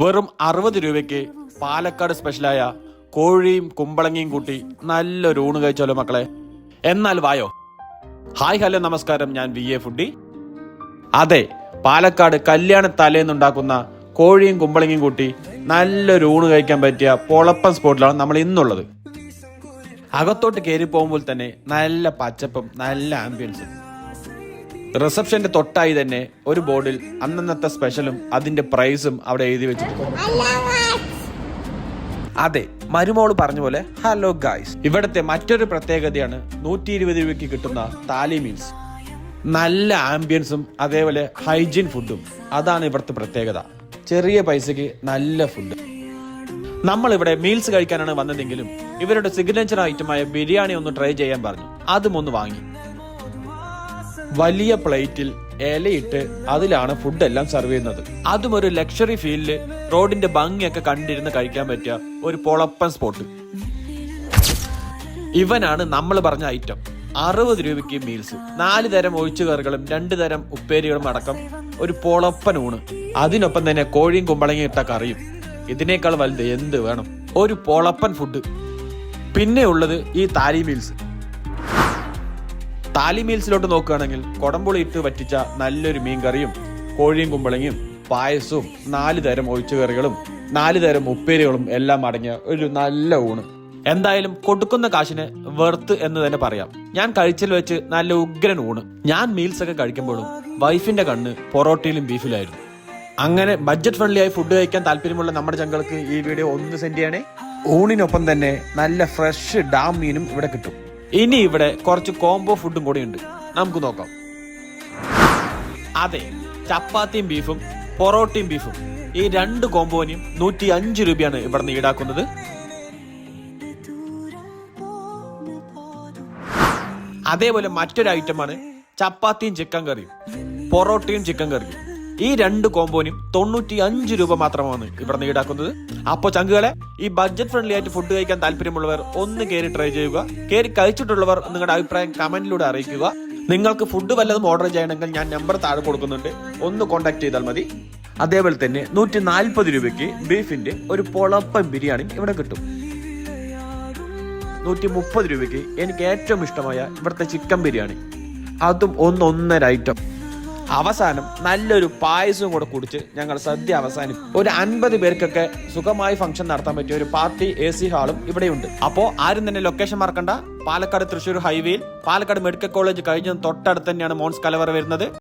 വെറും അറുപത് രൂപയ്ക്ക് പാലക്കാട് സ്പെഷ്യലായ കോഴിയും കുമ്പളങ്ങിയും കൂട്ടി നല്ലൊരു ഊണ് കഴിച്ചാലോ മക്കളെ? എന്നാൽ വായോ. ഹായ് ഹലോ നമസ്കാരം. ഞാൻ വി എ ഫുഡി. അതെ പാലക്കാട് കല്യാണ തലേന്നുണ്ടാക്കുന്ന കോഴിയും കുമ്പളങ്ങിയും കൂട്ടി നല്ലൊരു ഊണ് കഴിക്കാൻ പറ്റിയ പൊളപ്പൻ സ്പോട്ടിലാണ് നമ്മൾ ഇന്നുള്ളത്. അകത്തോട്ട് കയറി പോകുമ്പോൾ തന്നെ നല്ല പച്ചപ്പും നല്ല ആംബിയൻസും റിസപ്ഷന്റെ തൊട്ടായി തന്നെ ഒരു ബോർഡിൽ അന്നന്നത്തെ സ്പെഷ്യലും അതിന്റെ പ്രൈസും അവിടെ എഴുതി വെച്ചിട്ടുണ്ട്. അതെ മരുമോൾ പറഞ്ഞ പോലെ ഹലോ ഗായ്സ് ഇവിടുത്തെ മറ്റൊരു പ്രത്യേകതയാണ് നൂറ്റി ഇരുപത് രൂപയ്ക്ക് കിട്ടുന്ന താലി മീൽസ്. നല്ല ആംബിയൻസും അതേപോലെ ഹൈജീൻ ഫുഡും. അതാണ് ഇവിടുത്തെ പ്രത്യേകത. ചെറിയ പൈസക്ക് നല്ല ഫുഡ്. നമ്മൾ ഇവിടെ മീൽസ് കഴിക്കാനാണ് വന്നതെങ്കിലും ഇവരുടെ സിഗ്നേച്ചർ ഐറ്റമായ ബിരിയാണി ഒന്ന് ട്രൈ ചെയ്യാൻ പറഞ്ഞു. അതും ഒന്ന് വാങ്ങി. വലിയ പ്ലേറ്റിൽ ഇലയിട്ട് അതിലാണ് ഫുഡ് എല്ലാം സെർവ് ചെയ്യുന്നത്. അതും ഒരു ലക്ഷറി ഫീലിൽ റോഡിന്റെ ഭംഗിയൊക്കെ കണ്ടിരുന്ന് കഴിക്കാൻ പറ്റിയ ഒരു പൊളപ്പൻ സ്പോട്ട് ഇവനാണ് നമ്മൾ പറഞ്ഞ ഐറ്റം അറുപത് രൂപയ്ക്ക് മീൽസ് നാല് തരം ഒഴിച്ചുകറികളും രണ്ട് തരം ഉപ്പേരികളും അടക്കം ഒരു പൊളപ്പൻ ഊണ്. അതിനൊപ്പം തന്നെ കോഴിയും കുമ്പളങ്ങയും ഇട്ട കറിയും. ഇതിനേക്കാൾ വലുത് എന്ത് വേണം? ഒരു പൊളപ്പൻ ഫുഡ് പിന്നെ ഉള്ളത് ഈ താരി മീൽസ് താലി മീൽസിലോട്ട് നോക്കുകയാണെങ്കിൽ കൊടംപുളി ഇട്ട് വറ്റിച്ച നല്ലൊരു മീൻ കറിയും കോഴിയും കുമ്പളങ്ങിയും പായസവും നാല് തരം ഒഴിച്ചുകറികളും നാല് തരം ഉപ്പേരികളും എല്ലാം അടങ്ങിയ ഒരു നല്ല ഊണ്. എന്തായാലും കൊടുക്കുന്ന കാശിന് വെർത്ത് എന്ന് തന്നെ പറയാം. ഞാൻ കഴിച്ചൽ വെച്ച് നല്ല ഉഗ്രൻ ഊണ്. ഞാൻ മീൽസ് ഒക്കെ കഴിക്കുമ്പോഴും വൈഫിന്റെ കണ്ണ് പൊറോട്ടയിലും ബീഫിലായിരുന്നു. അങ്ങനെ ബഡ്ജറ്റ് ഫ്രണ്ട്ലി ആയി ഫുഡ് കഴിക്കാൻ താല്പര്യമുള്ള നമ്മുടെ ചങ്ങൾക്ക് ഈ വീഡിയോ ഒന്ന് സെൻഡ് ചെയ്യണേ. ഊണിനൊപ്പം തന്നെ നല്ല ഫ്രഷ് ഡാം മീനും ഇവിടെ കിട്ടും. ഇനി ഇവിടെ കുറച്ച് കോംബോ ഫുഡും കൂടി ഉണ്ട്. നമുക്ക് നോക്കാം. അതെ ചപ്പാത്തിയും ബീഫും പൊറോട്ടയും ബീഫും ഈ രണ്ട് കോംബോനും നൂറ്റി അഞ്ച് രൂപയാണ് ഇവിടുന്ന് ഈടാക്കുന്നത്. അതേപോലെ മറ്റൊരു ഐറ്റമാണ് ചപ്പാത്തിയും ചിക്കൻ കറിയും പൊറോട്ടയും ചിക്കൻ കറിയും ഈ രണ്ട് കോമ്പോനും തൊണ്ണൂറ്റി അഞ്ച് രൂപ മാത്രമാണ് ഇവിടെ ഈടാക്കുന്നത്. അപ്പോൾ ചങ്കുകളെ ഈ ബഡ്ജറ്റ് ഫ്രണ്ട്ലി ആയിട്ട് ഫുഡ് കഴിക്കാൻ താല്പര്യമുള്ളവർ ഒന്ന് കയറി ട്രൈ ചെയ്യുക. കയറി കഴിച്ചിട്ടുള്ളവർ നിങ്ങളുടെ അഭിപ്രായം കമന്റിലൂടെ അറിയിക്കുക. നിങ്ങൾക്ക് ഫുഡ് വല്ലതും ഓർഡർ ചെയ്യണമെങ്കിൽ ഞാൻ നമ്പർ താഴെ കൊടുക്കുന്നുണ്ട്. ഒന്ന് കോൺടാക്ട് ചെയ്താൽ മതി. അതേപോലെ തന്നെ നൂറ്റി നാൽപ്പത് രൂപയ്ക്ക് ബീഫിന്റെ ഒരു പൊളപ്പം ബിരിയാണി ഇവിടെ കിട്ടും. നൂറ്റി മുപ്പത് രൂപയ്ക്ക് എനിക്ക് ഏറ്റവും ഇഷ്ടമായ ഇവിടുത്തെ ചിക്കൻ ബിരിയാണി. അതും ഒന്നൊന്നര ഐറ്റം അവസാനം നല്ലൊരു പായസവും കൂടെ കുടിച്ച് ഞങ്ങൾ സദ്യ അവസാനിക്കും. ഒരു അൻപത് പേർക്കൊക്കെ സുഖമായി ഫംഗ്ഷൻ നടത്താൻ പറ്റിയ ഒരു പാർട്ടി എ സി ഹാളും ഇവിടെയുണ്ട്. അപ്പോ ആരും തന്നെ ലൊക്കേഷൻ മറക്കണ്ട. പാലക്കാട് തൃശ്ശൂർ ഹൈവേയിൽ പാലക്കാട് മെഡിക്കൽ കോളേജ് കഴിഞ്ഞ തൊട്ടടുത്ത് തന്നെയാണ് മോൺസ് കലവറ വരുന്നത്.